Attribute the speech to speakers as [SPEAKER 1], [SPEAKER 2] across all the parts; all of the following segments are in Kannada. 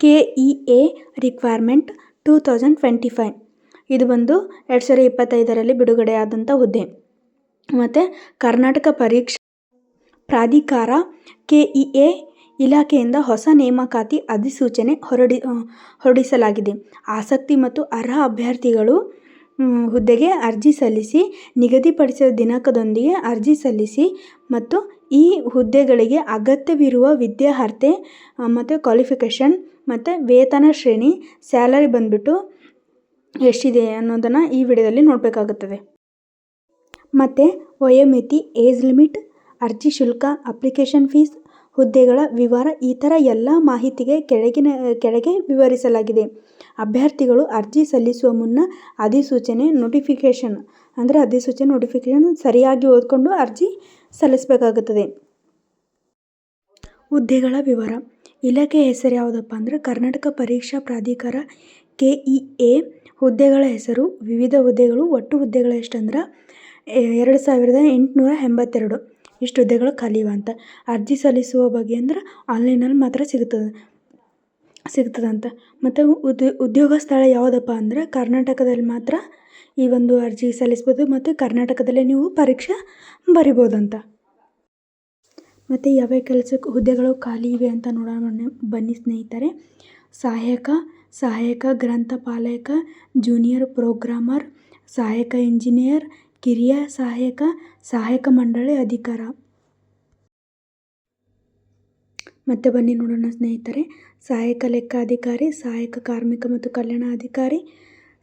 [SPEAKER 1] K E A requirement two thousand twenty five ಇದು ಬಂದು ಎರಡು ಸಾವಿರ ಇಪ್ಪತ್ತೈದರಲ್ಲಿ ಬಿಡುಗಡೆಯಾದಂಥ ಹುದ್ದೆ. ಮತ್ತು ಕರ್ನಾಟಕ ಪರೀಕ್ಷಾ ಪ್ರಾಧಿಕಾರ ಕೆ ಇ ಎ ಇಲಾಖೆಯಿಂದ ಹೊಸ ನೇಮಕಾತಿ ಅಧಿಸೂಚನೆ ಹೊರಡಿ, ಹೊರಡಿಸಲಾಗಿದೆ. ಆಸಕ್ತಿ ಮತ್ತು ಅರ್ಹ ಅಭ್ಯರ್ಥಿಗಳು ಹುದ್ದೆಗೆ ಅರ್ಜಿ ಸಲ್ಲಿಸಿ, ನಿಗದಿಪಡಿಸಿದ ದಿನಾಂಕದೊಂದಿಗೆ ಅರ್ಜಿ ಸಲ್ಲಿಸಿ ಮತ್ತು ಈ ಹುದ್ದೆಗಳಿಗೆ ಅಗತ್ಯವಿರುವ ವಿದ್ಯಾರ್ಹತೆ ಮತ್ತು ಕ್ವಾಲಿಫಿಕೇಷನ್ ಮತ್ತು ವೇತನ ಶ್ರೇಣಿ ಸ್ಯಾಲರಿ ಬಂದುಬಿಟ್ಟು ಎಷ್ಟಿದೆ ಅನ್ನೋದನ್ನು ಈ ವಿಡಿಯೋದಲ್ಲಿ ನೋಡಬೇಕಾಗುತ್ತದೆ. ಮತ್ತು ವಯೋಮಿತಿ ಏಜ್ ಲಿಮಿಟ್ ಅರ್ಜಿ ಶುಲ್ಕ ಅಪ್ಲಿಕೇಶನ್ ಫೀಸ್ ಹುದ್ದೆಗಳ ವಿವರ ಈ ಥರ ಎಲ್ಲ ಮಾಹಿತಿಗೆ ಕೆಳಗಿನ, ಕೆಳಗೆ ವಿವರಿಸಲಾಗಿದೆ. ಅಭ್ಯರ್ಥಿಗಳು ಅರ್ಜಿ ಸಲ್ಲಿಸುವ ಮುನ್ನ ಅಧಿಸೂಚನೆ ನೋಟಿಫಿಕೇಷನ್ ಅಂದರೆ ಅಧಿಸೂಚನೆ ನೋಟಿಫಿಕೇಷನ್ ಸರಿಯಾಗಿ ಓದಿಕೊಂಡು ಅರ್ಜಿ ಸಲ್ಲಿಸಬೇಕಾಗುತ್ತದೆ. ಹುದ್ದೆಗಳ ವಿವರ. ಇಲಾಖೆ ಹೆಸರು ಯಾವುದಪ್ಪ ಅಂದರೆ ಕರ್ನಾಟಕ ಪರೀಕ್ಷಾ ಪ್ರಾಧಿಕಾರ ಕೆ ಇ ಎ. ಹುದ್ದೆಗಳ ಹೆಸರು, ವಿವಿಧ ಹುದ್ದೆಗಳು, ಒಟ್ಟು ಹುದ್ದೆಗಳು ಎಷ್ಟಂದ್ರೆ ಎರಡು ಸಾವಿರದ ಎಂಟುನೂರ ಎಂಬತ್ತೆರಡು. ಇಷ್ಟು ಹುದ್ದೆಗಳು ಖಾಲಿ ಇವೆ ಅಂತ. ಅರ್ಜಿ ಸಲ್ಲಿಸುವ ಬಗ್ಗೆ ಅಂದ್ರೆ ಆನ್ಲೈನಲ್ಲಿ ಮಾತ್ರ ಸಿಗ್ತದೆ ಸಿಗ್ತದಂತ ಮತ್ತು ಉದ್ಯೋ ಉದ್ಯೋಗ ಸ್ಥಳ ಯಾವುದಪ್ಪ ಅಂದ್ರೆ ಕರ್ನಾಟಕದಲ್ಲಿ ಮಾತ್ರ ಈ ಒಂದು ಅರ್ಜಿ ಸಲ್ಲಿಸ್ಬೋದು ಮತ್ತು ಕರ್ನಾಟಕದಲ್ಲೇ ನೀವು ಪರೀಕ್ಷೆ ಬರಿಬೋದಂತ. ಮತ್ತು ಯಾವ್ಯಾವ ಕೆಲಸಕ್ಕೆ ಹುದ್ದೆಗಳು ಖಾಲಿ ಇವೆ ಅಂತ ನೋಡೋಣ ಬನ್ನಿ ಸ್ನೇಹಿತರೆ. ಸಹಾಯಕ ಸಹಾಯಕ ಗ್ರಂಥಪಾಲಕ ಜೂನಿಯರ್ ಪ್ರೋಗ್ರಾಮರ್ ಸಹಾಯಕ ಇಂಜಿನಿಯರ್ ಕಿರಿಯ ಸಹಾಯಕ ಸಹಾಯಕ ಮಂಡಳಿ ಅಧಿಕಾರ. ಮತ್ತೆ ಬನ್ನಿ ನೋಡೋಣ ಸ್ನೇಹಿತರೆ. ಸಹಾಯಕ ಲೆಕ್ಕಾಧಿಕಾರಿ, ಸಹಾಯಕ ಕಾರ್ಮಿಕ ಮತ್ತು ಕಲ್ಯಾಣ ಅಧಿಕಾರಿ,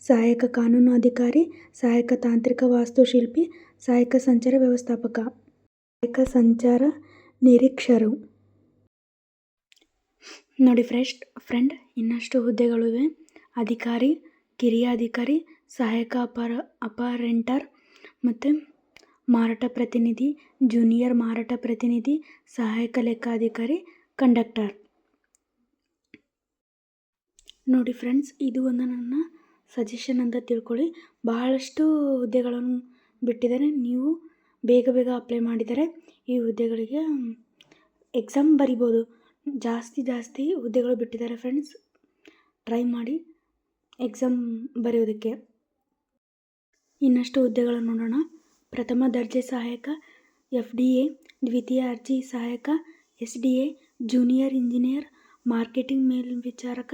[SPEAKER 1] ಸಹಾಯಕ ಕಾನೂನು ಅಧಿಕಾರಿ, ಸಹಾಯಕ ತಾಂತ್ರಿಕ ವಾಸ್ತುಶಿಲ್ಪಿ ಸಹಾಯಕ ಸಂಚಾರ ವ್ಯವಸ್ಥಾಪಕ. ಸಹಾಯಕ ಸಂಚಾರ ನಿರೀಕ್ಷರು. ನೋಡಿ ಫ್ರೆಶ್ ಫ್ರೆಂಡ್, ಇನ್ನಷ್ಟು ಹುದ್ದೆಗಳಿವೆ ಅಧಿಕಾರಿ, ಕಿರಿಯ ಅಧಿಕಾರಿ, ಸಹಾಯಕ ಅಪರ, ಅಪರೆಂಟರ್ ಮತ್ತು ಮಾರಾಟ ಪ್ರತಿನಿಧಿ ಜೂನಿಯರ್ ಮಾರಾಟ ಪ್ರತಿನಿಧಿ, ಸಹಾಯಕ ಲೆಕ್ಕಾಧಿಕಾರಿ ಕಂಡಕ್ಟರ್ ನೋಡಿ ಫ್ರೆಂಡ್ಸ್ ಇದು ಒಂದು ನನ್ನ ಸಜೆಷನ್ ಅಂತ ತಿಳ್ಕೊಳ್ಳಿ. ಬಹಳಷ್ಟು ಹುದ್ದೆಗಳನ್ನು ಬಿಟ್ಟಿದ್ದಾರೆ. ನೀವು ಬೇಗ ಬೇಗ ಅಪ್ಲೈ ಮಾಡಿದರೆ ಈ ಹುದ್ದೆಗಳಿಗೆ ಎಕ್ಸಾಮ್ ಬರಿಬೋದು. ಜಾಸ್ತಿ ಜಾಸ್ತಿ ಹುದ್ದೆಗಳು ಬಿಟ್ಟಿದ್ದಾರೆ ಫ್ರೆಂಡ್ಸ್ ಟ್ರೈ ಮಾಡಿ ಎಕ್ಸಾಮ್ ಬರೆಯೋದಕ್ಕೆ. ಇನ್ನಷ್ಟು ಹುದ್ದೆಗಳನ್ನು ನೋಡೋಣ. ಪ್ರಥಮ ದರ್ಜೆ ಸಹಾಯಕ ಎಫ್ ಡಿ ಎ ದ್ವಿತೀಯ ಅರ್ಜಿ ಸಹಾಯಕ S D A junior engineer, marketing ಮೇಲ್ವಿಚಾರಕ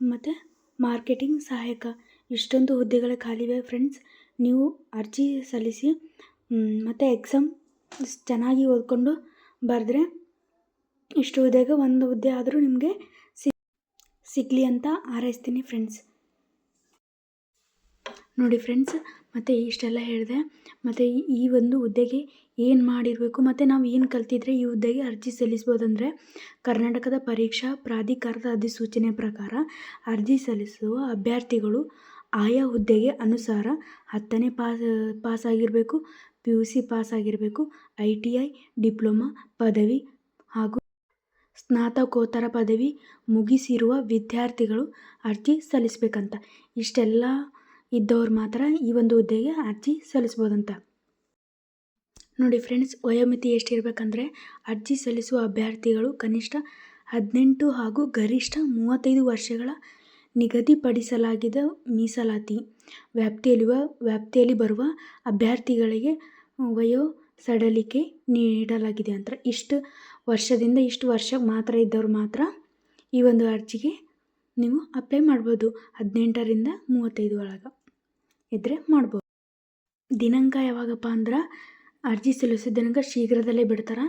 [SPEAKER 1] ಮತ್ತು ಮಾರ್ಕೆಟಿಂಗ್ ಸಹಾಯಕ. ಇಷ್ಟೊಂದು ಹುದ್ದೆಗಳ ಖಾಲಿವೆ ಫ್ರೆಂಡ್ಸ್. ನೀವು ಅರ್ಜಿ ಸಲ್ಲಿಸಿ ಮತ್ತು ಎಕ್ಸಾಮ್ ಚೆನ್ನಾಗಿ ಓದ್ಕೊಂಡು ಬರೆದ್ರೆ ಇಷ್ಟು ಹುದ್ದೆಗೆ ಒಂದು ಹುದ್ದೆ ಆದರೂ ನಿಮಗೆ ಸಿಗಲಿ ಅಂತ ಹಾರೈಸ್ತೀನಿ ಫ್ರೆಂಡ್ಸ್. ನೋಡಿ ಫ್ರೆಂಡ್ಸ್ ಮತ್ತು ಇಷ್ಟೆಲ್ಲ ಹೇಳಿದೆ. ಮತ್ತು ಈ ಒಂದು ಹುದ್ದೆಗೆ ಏನು ಮಾಡಿರಬೇಕು, ಮತ್ತು ನಾವು ಏನು ಕಲ್ತಿದ್ರೆ ಈ ಹುದ್ದೆಗೆ ಅರ್ಜಿ ಸಲ್ಲಿಸ್ಬೋದಂದರೆ ಕರ್ನಾಟಕದ ಪರೀಕ್ಷಾ ಪ್ರಾಧಿಕಾರದ ಅಧಿಸೂಚನೆ ಪ್ರಕಾರ ಅರ್ಜಿ ಸಲ್ಲಿಸುವ ಅಭ್ಯರ್ಥಿಗಳು ಆಯಾ ಹುದ್ದೆಗೆ ಅನುಸಾರ ಹತ್ತನೇ ಪಾಸ್ ಪಾಸಾಗಿರಬೇಕು ಪಿ ಯು ಸಿ ಪಾಸಾಗಿರಬೇಕು ಐ ಟಿ ಐ ಡಿಪ್ಲೊಮಾ ಪದವಿ ಹಾಗೂ ಸ್ನಾತಕೋತ್ತರ ಪದವಿ ಮುಗಿಸಿರುವ ವಿದ್ಯಾರ್ಥಿಗಳು ಅರ್ಜಿ ಸಲ್ಲಿಸಬೇಕಂತ. ಇಷ್ಟೆಲ್ಲ ಇದ್ದವ್ರು ಮಾತ್ರ ಈ ಒಂದು ಹುದ್ದೆಗೆ ಅರ್ಜಿ ಸಲ್ಲಿಸ್ಬೋದಂತ. ನೋಡಿ ಫ್ರೆಂಡ್ಸ್, ವಯೋಮಿತಿ ಎಷ್ಟಿರಬೇಕಂದ್ರೆ ಅರ್ಜಿ ಸಲ್ಲಿಸುವ ಅಭ್ಯರ್ಥಿಗಳು ಕನಿಷ್ಠ ಹದಿನೆಂಟು ಹಾಗೂ ಗರಿಷ್ಠ ಮೂವತ್ತೈದು ವರ್ಷಗಳ ನಿಗದಿಪಡಿಸಲಾಗಿದ ಮೀಸಲಾತಿ. ವ್ಯಾಪ್ತಿಯಲ್ಲಿರುವ ವ್ಯಾಪ್ತಿಯಲ್ಲಿ ಬರುವ ಅಭ್ಯರ್ಥಿಗಳಿಗೆ ವಯೋ ಸಡಲಿಕೆ ನೀಡಲಾಗಿದೆ ಅಂತ. ಇಷ್ಟು ವರ್ಷದಿಂದ ಇಷ್ಟು ವರ್ಷ ಮಾತ್ರ ಇದ್ದವ್ರು ಮಾತ್ರ ಈ ಒಂದು ಅರ್ಜಿಗೆ ನೀವು ಅಪ್ಲೈ ಮಾಡ್ಬೋದು. ಹದಿನೆಂಟರಿಂದ ಮೂವತ್ತೈದು ಒಳಗೆ. ಇದ್ದರೆ ಮಾಡ್ಬೋದು. ದಿನಾಂಕ ಯಾವಾಗಪ್ಪ ಅಂದ್ರೆ ಅರ್ಜಿ ಸಲ್ಲಿಸಿದ ದಿನಾಂಕ ಶೀಘ್ರದಲ್ಲೇ ಬಿಡ್ತಾರೆ.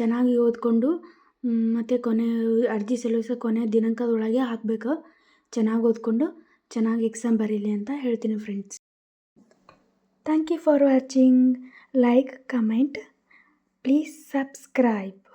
[SPEAKER 1] ಚೆನ್ನಾಗಿ ಓದಿಕೊಂಡು ಮತ್ತು ಕೊನೆ ಅರ್ಜಿ ಸಲ್ಲಿಸೋ ಕೊನೆ ದಿನಾಂಕದೊಳಗೆ ಹಾಕಬೇಕು. ಚೆನ್ನಾಗಿ ಓದ್ಕೊಂಡು, ಚೆನ್ನಾಗಿ ಎಕ್ಸಾಮ್ ಬರೀಲಿ ಅಂತ ಹೇಳ್ತೀನಿ friends thank you for watching like comment please subscribe